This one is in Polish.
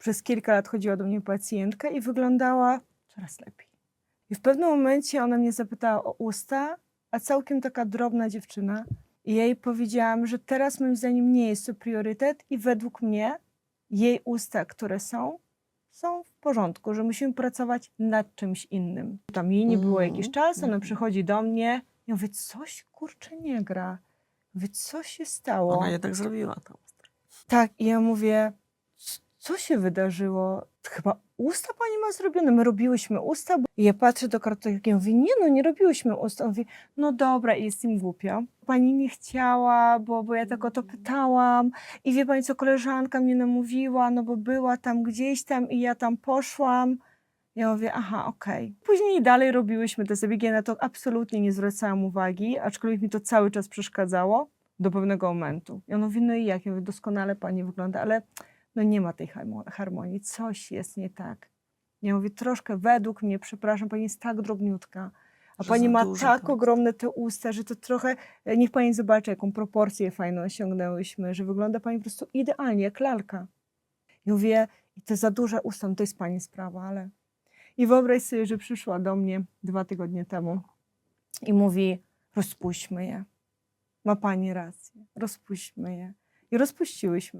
przez kilka lat chodziła do mnie pacjentka i wyglądała coraz lepiej. I w pewnym momencie ona mnie zapytała o usta, a całkiem taka drobna dziewczyna. I jej powiedziałam, że teraz moim zdaniem nie jest to priorytet i według mnie jej usta, które są, są w porządku, że musimy pracować nad czymś innym. Tam jej nie było jakiś czas, ona mhm. przychodzi do mnie i mówię, coś kurczę nie gra. Mówię, co się stało? Ona jednak zrobiła to. Tak, i ja mówię, "C- co się wydarzyło? Chyba usta pani ma zrobione. My robiłyśmy usta. I ja patrzę do kartoteki i mówię, nie no, nie robiłyśmy usta. On mówi, no dobra, jest im głupio. Pani nie chciała, bo, bo ja tak o to pytałam. I wie pani co, koleżanka mnie namówiła, no bo była tam gdzieś tam i ja tam poszłam. Ja mówię, aha, okej. Później dalej robiłyśmy te zabiegi, ja na to absolutnie nie zwracałam uwagi, aczkolwiek mi to cały czas przeszkadzało do pewnego momentu. I on mówi, no i jak? Ja mówię, doskonale pani wygląda, ale no nie ma tej harmo- harmonii, coś jest nie tak. Ja mówię, troszkę według mnie, przepraszam, pani jest tak drobniutka, a Że pani ma tak ogromne te usta, że to trochę, e, niech pani zobaczy, jaką proporcję fajną osiągnęłyśmy, że wygląda pani po prostu idealnie, jak lalka. I mówię, i te za duże usta, no to jest pani sprawa, ale... I wyobraź sobie, że przyszła do mnie dwa tygodnie temu i mówi, rozpuśćmy je. Ma pani rację, rozpuśćmy je. I rozpuściłyśmy.